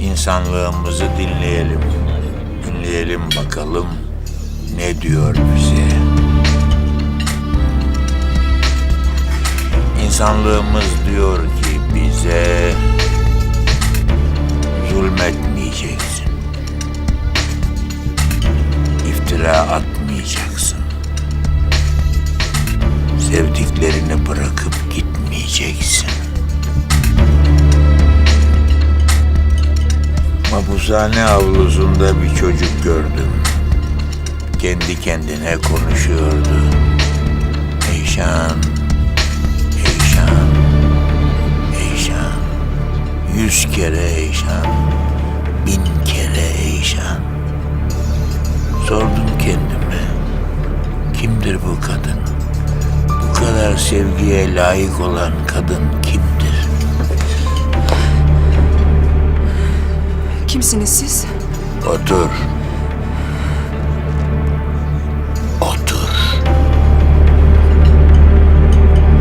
İnsanlığımızı dinleyelim. Dinleyelim bakalım ne diyor bize. İnsanlığımız diyor ki bize zulmetmeyeceksin. İftira atmayacaksın. Sevdiklerini bırakıp gitmeyeceksin. Mahpushane avlusunda bir çocuk gördüm. Kendi kendine konuşuyordu. Eyşan, Eyşan, Eyşan. Yüz kere Eyşan, bin kere Eyşan. Sordum kendime, kimdir bu kadın? Bu kadar sevgiye layık olan kadın kimdir? Kimsiniz siz? Otur.